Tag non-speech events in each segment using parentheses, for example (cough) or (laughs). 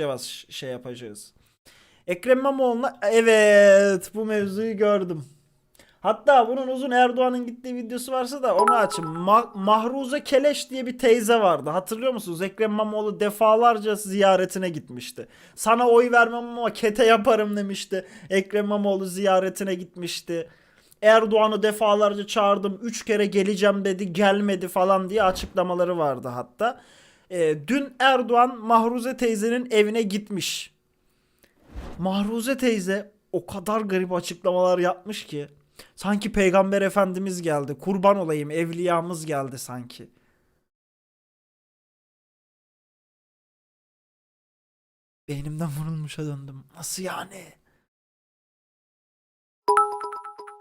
yavaş şey yapacağız. Ekrem İmamoğlu'na evet bu mevzuyu gördüm. Hatta bunun uzun Erdoğan'ın gittiği videosu varsa da onu açın. Ma- Mahruze Keleş diye bir teyze vardı. Hatırlıyor musunuz? Ekrem İmamoğlu defalarca ziyaretine gitmişti. Sana oy vermem ama kete yaparım demişti. Ekrem İmamoğlu ziyaretine gitmişti. Erdoğan'ı defalarca çağırdım. Üç kere geleceğim dedi. Gelmedi falan diye açıklamaları vardı hatta. Ee, dün Erdoğan Mahruze teyzenin evine gitmiş. Mahruze teyze o kadar garip açıklamalar yapmış ki. Sanki peygamber efendimiz geldi. Kurban olayım evliyamız geldi sanki. Beynimden vurulmuşa döndüm. Nasıl yani?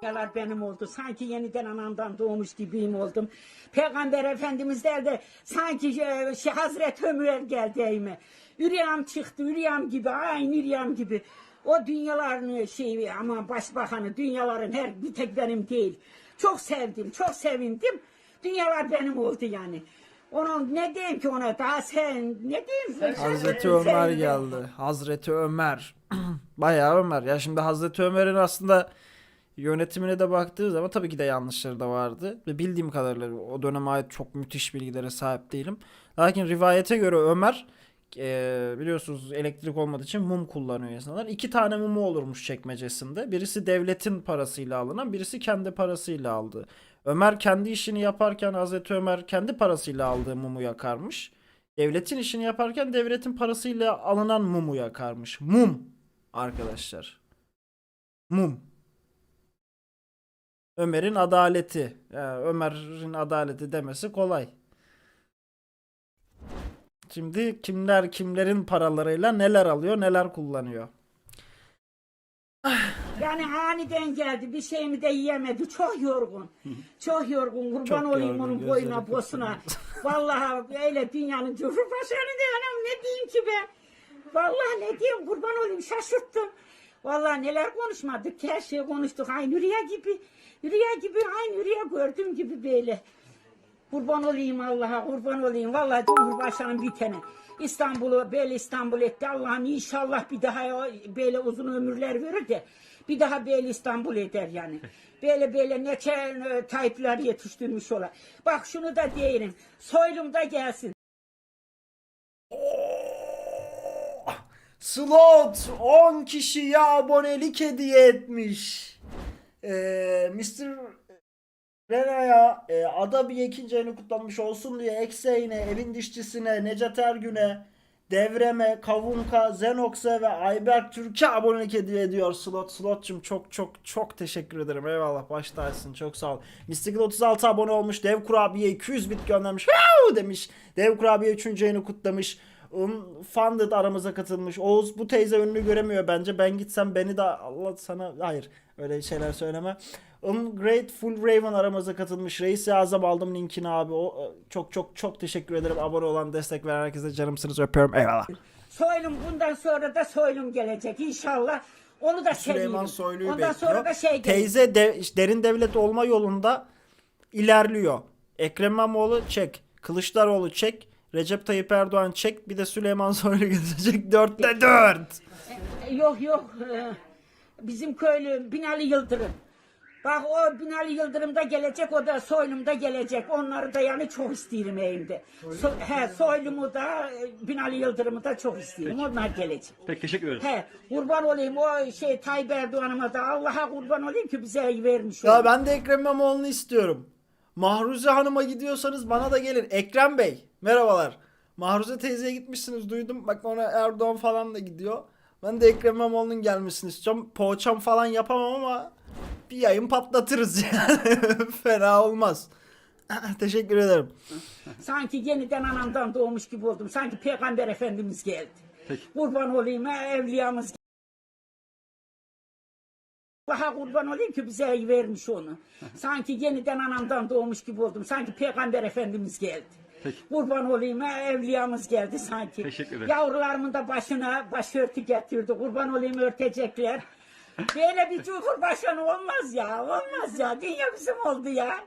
Yalar benim oldu. Sanki yeniden anamdan doğmuş gibiyim oldum. Peygamber Efendimiz derdi sanki e, şey, Hazreti Ömer geldi evime. Üryam çıktı, üryam gibi, aynı üryam gibi. O dünyaların şey ama başbakanı, dünyaların her bir tek benim değil. Çok sevdim, çok sevindim. Dünyalar benim oldu yani. Onun ne diyeyim ki ona daha sen ne diyeyim? Hazreti Ömer geldi. Hazreti Ömer. (clears throat) Bayağı Ömer. Ya şimdi Hazreti Ömer'in aslında yönetimine de baktığı zaman tabii ki de yanlışları da vardı. Ve bildiğim kadarıyla o döneme ait çok müthiş bilgilere sahip değilim. Lakin rivayete göre Ömer e, biliyorsunuz elektrik olmadığı için mum kullanıyor insanlar. İki tane mumu olurmuş çekmecesinde. Birisi devletin parasıyla alınan, birisi kendi parasıyla aldığı. Ömer kendi işini yaparken Hazreti Ömer kendi parasıyla aldığı mumu yakarmış. Devletin işini yaparken devletin parasıyla alınan mumu yakarmış. Mum arkadaşlar. Mum. Ömer'in adaleti. Ya Ömer'in adaleti demesi kolay. Şimdi kimler kimlerin paralarıyla neler alıyor, neler kullanıyor. Yani aniden geldi bir şeyimi de yiyemedi çok yorgun. Çok yorgun kurban Çok olayım yorgun, onun boyuna posuna. Vallahi öyle dünyanın cumhurbaşkanı de anam ne diyeyim ki ben. Vallahi ne diyeyim kurban olayım şaşırttım. Vallahi neler konuşmadık her şeyi konuştuk aynı rüya gibi. Rüya gibi aynı rüya gördüm gibi böyle. Kurban olayım Allah'a, kurban olayım. Vallahi Cumhurbaşkanım bitene. İstanbul'u böyle İstanbul etti. Allah'ım inşallah bir daha böyle uzun ömürler verir de bir daha böyle İstanbul eder yani. Böyle böyle neçe e, Tayyipler yetiştirmiş ola. Bak şunu da diyelim. Soylum da gelsin. Slot 10 kişiye abonelik hediye etmiş. Ee, Mr. Rena'ya e, ada bir ikinci ayını kutlanmış olsun diye Ekseyne, Evin Dişçisine, Necat Ergün'e, Devreme, Kavunka, Zenox'a ve Ayberk Türk'e abonelik hediye ediyor Slot. Slot'cum çok çok çok teşekkür ederim. Eyvallah baştaysın. Çok sağ ol. Mystical 36 abone olmuş. Dev Kurabiye 200 bit göndermiş. Demiş. Dev Kurabiye 3. ayını kutlamış. Um, Funded aramıza katılmış. Oğuz bu teyze önünü göremiyor bence. Ben gitsem beni de Allah sana hayır öyle şeyler söyleme. Um, Grateful Raven aramıza katılmış. Reis-i Azam aldım linkini abi. O, çok çok çok teşekkür ederim. Abone olan destek veren herkese canımsınız öpüyorum. Eyvallah. Soylum bundan sonra da soylum gelecek inşallah. Onu da Süleyman seviyorum. Soylu'yu Ondan bekliyor. sonra da şey. Teyze de, derin devlet olma yolunda ilerliyor. Ekrem İmamoğlu çek. Kılıçdaroğlu çek. Recep Tayyip Erdoğan çek. Bir de Süleyman Soylu gelecek. Dörtte (laughs) dört. Yok yok. Ee, Bizim köylü Binali Yıldırım. Bak o Binali Yıldırım da gelecek, o da Soylum da gelecek. Onları da yani çok isterim evimde. So, he, Soylum'u da Binali Yıldırım'ı da çok isterim. Onlar gelecek. Peki teşekkür ederiz. He, kurban olayım o şey Tayyip Erdoğan'ıma da Allah'a kurban olayım ki bize vermiş. Ya onu. ben de Ekrem İmamoğlu'nu istiyorum. Mahruze Hanım'a gidiyorsanız bana da gelin. Ekrem Bey merhabalar. Mahruze teyzeye gitmişsiniz duydum. Bak ona Erdoğan falan da gidiyor. Ben de Ekrem İmamoğlu'nun gelmesini istiyorum. Poğaçam falan yapamam ama bir yayın patlatırız (laughs) yani. Fena olmaz. (laughs) Teşekkür ederim. Sanki yeniden anamdan doğmuş gibi oldum. Sanki Peygamber Efendimiz geldi. Peki. Kurban olayım evliyamız Allah'a kurban olayım ki bize vermiş onu. (laughs) Sanki yeniden anamdan doğmuş gibi oldum. Sanki Peygamber Efendimiz geldi. Peki. Kurban olayım ha, evliyamız geldi sanki. Teşekkür ederim. Yavrularımın da başına başörtü getirdi. Kurban olayım örtecekler. (laughs) Böyle bir cumhurbaşkanı olmaz ya. Olmaz ya. Dünya bizim oldu ya.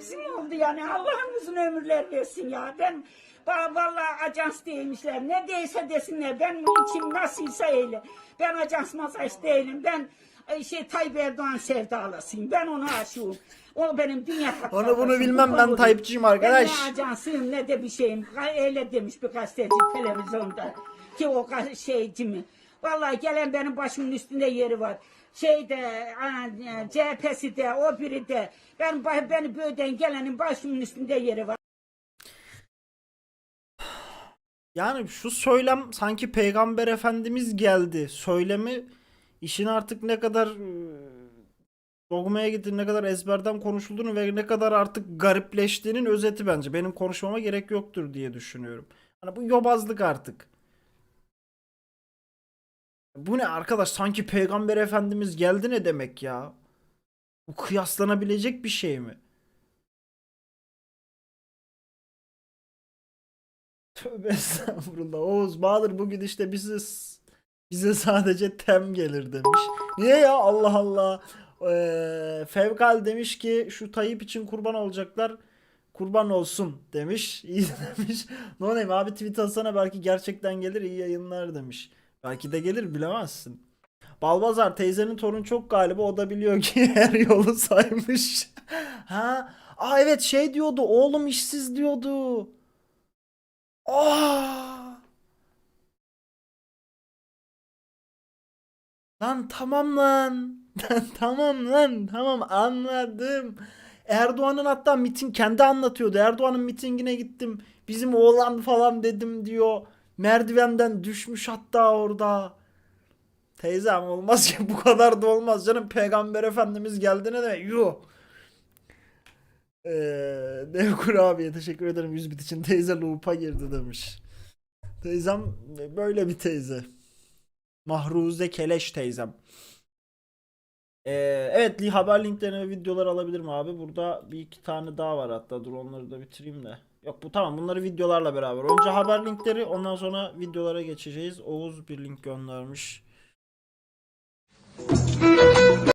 Bizim oldu yani. Allah'ın uzun ömürler versin ya. Ben vallahi ajans değilmişler. Ne değilse desinler. Ben içim nasılsa öyle. Ben ajans masaj değilim. Ben e, şey Tayyip Erdoğan sevdalısıyım. Ben ona aşığım. O benim dünya Onu bunu bilmem, ben Tayyipçiyim arkadaş. Ben ne ajansıyım ne de bir şeyim. Öyle demiş bir gazeteci televizyonda. Ki o ga- şeyci mi? Vallahi gelen benim başımın üstünde yeri var. Şeyde, ana, CHP'si de, o biri de. Ben, beni böyden gelenin başımın üstünde yeri var. Yani şu söylem sanki Peygamber Efendimiz geldi. Söylemi işin artık ne kadar e, dogmaya gittiğini, ne kadar ezberden konuşulduğunu ve ne kadar artık garipleştiğinin özeti bence. Benim konuşmama gerek yoktur diye düşünüyorum. Hani bu yobazlık artık. Bu ne arkadaş? Sanki Peygamber Efendimiz geldi ne demek ya? Bu kıyaslanabilecek bir şey mi? Tövbe (laughs) estağfurullah. Oğuz Bahadır bugün işte bize bize sadece tem gelir demiş. Niye ya Allah Allah. Ee, Fevkal demiş ki şu Tayyip için kurban olacaklar. Kurban olsun demiş. (laughs) İyi demiş. No name abi tweet atsana belki gerçekten gelir iyi yayınlar demiş. Belki de gelir bilemezsin. Balbazar teyzenin torun çok galiba o da biliyor ki (laughs) her yolu saymış. (laughs) ha? Aa evet şey diyordu oğlum işsiz diyordu. Aa! Lan tamam lan. (laughs) Tamam lan. Tamam anladım. Erdoğan'ın hatta miting kendi anlatıyordu. Erdoğan'ın mitingine gittim. Bizim oğlan falan dedim diyor. Merdivenden düşmüş hatta orada. Teyzem olmaz ki bu kadar da olmaz canım. Peygamber Efendimiz geldi ne demek? Yuh. Ee, Devkur abiye teşekkür ederim 100 bit için. Teyze loop'a girdi demiş. Teyzem böyle bir teyze. Mahruze Keleş teyzem. Ee, evet haber linklerini ve videoları alabilirim abi. Burada bir iki tane daha var hatta. Dur onları da bitireyim de. Yok bu tamam bunları videolarla beraber. Önce haber linkleri ondan sonra videolara geçeceğiz. Oğuz bir link göndermiş.